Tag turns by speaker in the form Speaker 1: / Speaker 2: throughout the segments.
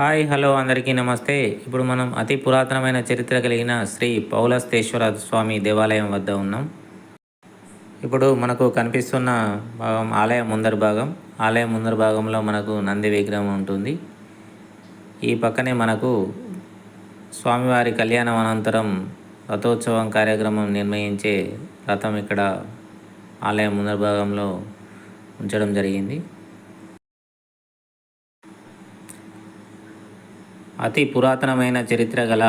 Speaker 1: Hi hello అందరికీ నమస్తే. ఇప్పుడు మనం అతి పురాతనమైన చరిత్ర కలిగిన శ్రీ పౌలస్తేశ్వర స్వామి దేవాలయం వద్ద ఉన్నాం. ఇప్పుడు మనకు కనిపిస్తున్న భాగం ఆలయం ముందర భాగం. ఆలయం ముందర భాగంలో మనకు నంది విగ్రహం ఉంటుంది. ఈ పక్కనే మనకు స్వామివారి కళ్యాణం అనంతరం రథోత్సవం కార్యక్రమం నిర్మయించే రథం ఇక్కడ ఆలయం ముందర భాగంలో ఉంచడం జరిగింది. అతి పురాతనమైన చరిత్ర గల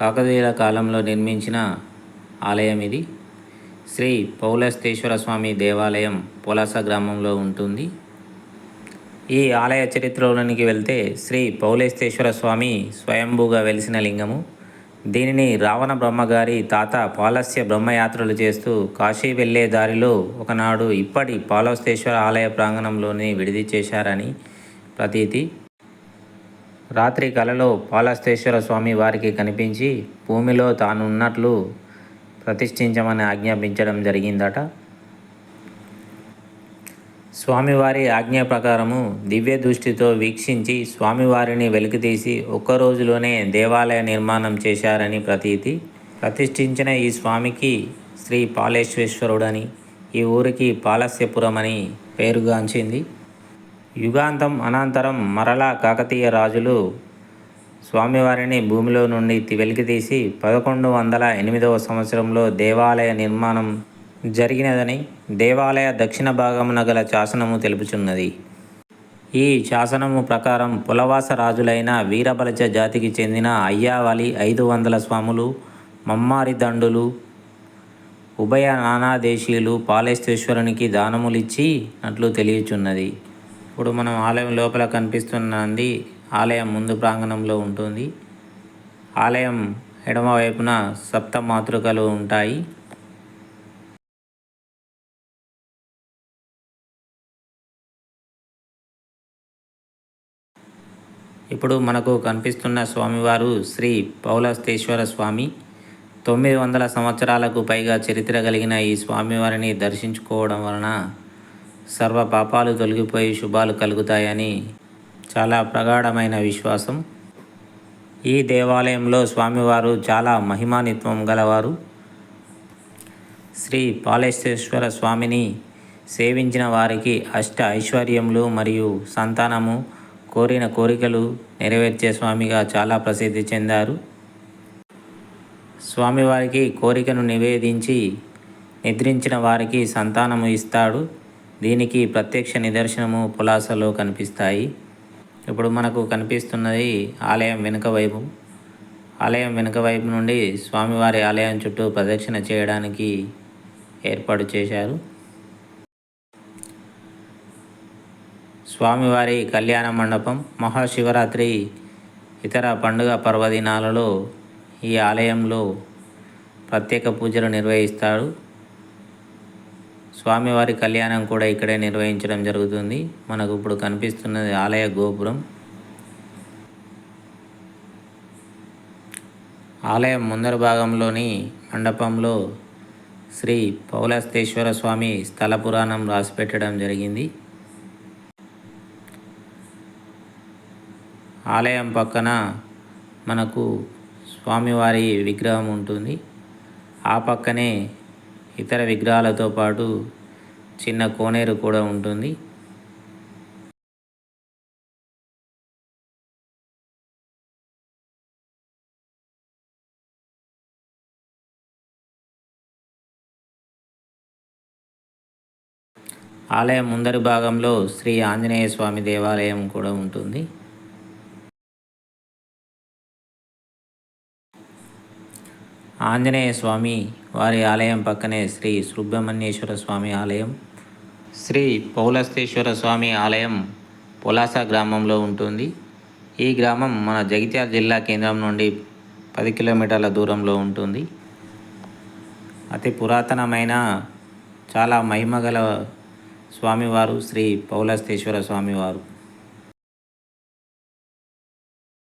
Speaker 1: కాకతీయుల కాలంలో నిర్మించిన ఆలయం ఇది. శ్రీ పౌలస్తేశ్వర స్వామి దేవాలయం పొలాస గ్రామంలో ఉంటుంది. ఈ ఆలయ చరిత్రలోనికి వెళ్తే శ్రీ పౌలేస్తేశ్వర స్వామి స్వయంభూగా వెలిసిన లింగము. దీనిని రావణ బ్రహ్మగారి తాత పాలస్య బ్రహ్మయాత్రలు చేస్తూ కాశీ వెళ్ళే దారిలో ఒకనాడు ఇప్పటి పాలస్తేశ్వర ఆలయ ప్రాంగణంలోనే విడిది చేశారని ప్రతీతి. రాత్రి కలలో పాలస్తేశ్వర స్వామి వారికి కనిపించి భూమిలో తానున్నట్లు ప్రతిష్ఠించమని ఆజ్ఞాపించడం జరిగిందట. స్వామివారి ఆజ్ఞ ప్రకారము దివ్య దృష్టితో వీక్షించి స్వామివారిని వెలికితీసి ఒక్క రోజులోనే దేవాలయ నిర్మాణం చేశారని ప్రతీతి. ప్రతిష్ఠించిన ఈ స్వామికి శ్రీ పాలేశ్వేశ్వరుడని ఈ ఊరికి పాలస్యపురం అని పేరుగాంచింది. యుగాంతం అనంతరం మరలా కాకతీయ రాజులు స్వామివారిని భూమిలో నుండి వెలికితీసి పదకొండు వందల ఎనిమిదవ సంవత్సరంలో దేవాలయ నిర్మాణం జరిగినదని దేవాలయ దక్షిణ భాగమున గల శాసనము తెలుపుచున్నది. ఈ శాసనము ప్రకారం పులవాస రాజులైన వీరబలచ జాతికి చెందిన అయ్యావలి ఐదు వందల స్వాములు మమ్మారి దండులు ఉభయ నానాదేశీయులు పాలేశ్వరునికి దానములిచ్చి నట్లు తెలియచున్నది. ఇప్పుడు మనం ఆలయం లోపల కనిపిస్తున్నది ఆలయం ముందు ప్రాంగణంలో ఉంటుంది. ఆలయం ఎడమ వైపున సప్త మాతృకలు ఉంటాయి. ఇప్పుడు మనకు కనిపిస్తున్న స్వామివారు శ్రీ పౌలస్తేశ్వర స్వామి. తొమ్మిది వందల సంవత్సరాలకు పైగా చరిత్ర కలిగిన ఈ స్వామివారిని దర్శించుకోవడం వలన సర్వ పాపాలు తొలగిపోయి శుభాలు కలుగుతాయని చాలా ప్రగాఢమైన విశ్వాసం. ఈ దేవాలయంలో స్వామివారు చాలా మహిమానిత్వం గలవారు. శ్రీ పాలేశ్వర స్వామిని సేవించిన వారికి అష్ట ఐశ్వర్యములు మరియు సంతానము కోరిన కోరికలు నెరవేర్చే స్వామిగా చాలా ప్రసిద్ధి చెందారు. స్వామివారికి కోరికను నివేదించి నిద్రించిన వారికి సంతానము ఇస్తాడు. దీనికి ప్రత్యక్ష నిదర్శనము పులాసలో కనిపిస్తాయి. ఇప్పుడు మనకు కనిపిస్తున్నది ఆలయం వెనుక వైపు. ఆలయం వెనుక వైపు నుండి స్వామివారి ఆలయం చుట్టూ ప్రదక్షిణ చేయడానికి ఏర్పాటు చేశారు. స్వామివారి కళ్యాణ మండపం మహాశివరాత్రి ఇతర పండుగ పర్వదినాలలో ఈ ఆలయంలో ప్రత్యేక పూజలు నిర్వహిస్తాడు స్వామివారి కళ్యాణం కూడా ఇక్కడే నిర్వహించడం జరుగుతుంది. మనకు ఇప్పుడు కనిపిస్తున్నది ఆలయ గోపురం. ఆలయం ముందర భాగంలోని మండపంలో శ్రీ పౌలస్తేశ్వర స్వామి స్థల పురాణం రాసిపెట్టడం జరిగింది. ఆలయం పక్కన మనకు స్వామివారి విగ్రహం ఉంటుంది. ఆ పక్కనే ఇతర విగ్రహాలతో పాటు చిన్న కోనేరు కూడా ఉంటుంది. ఆలయం ముందరి భాగంలో శ్రీ ఆంజనేయ స్వామి దేవాలయం కూడా ఉంటుంది. ఆంజనేయ స్వామి వారి ఆలయం పక్కనే శ్రీ సుబ్రహ్మణ్యేశ్వర స్వామి ఆలయం శ్రీ పౌలస్తేశ్వర స్వామి ఆలయం పొలాస గ్రామంలో ఉంటుంది. ఈ గ్రామం మన జగిత్యాల జిల్లా కేంద్రం నుండి పది కిలోమీటర్ల దూరంలో ఉంటుంది. అతి పురాతనమైన చాలా మహిమగల స్వామివారు శ్రీ పౌలస్తేశ్వర స్వామివారు.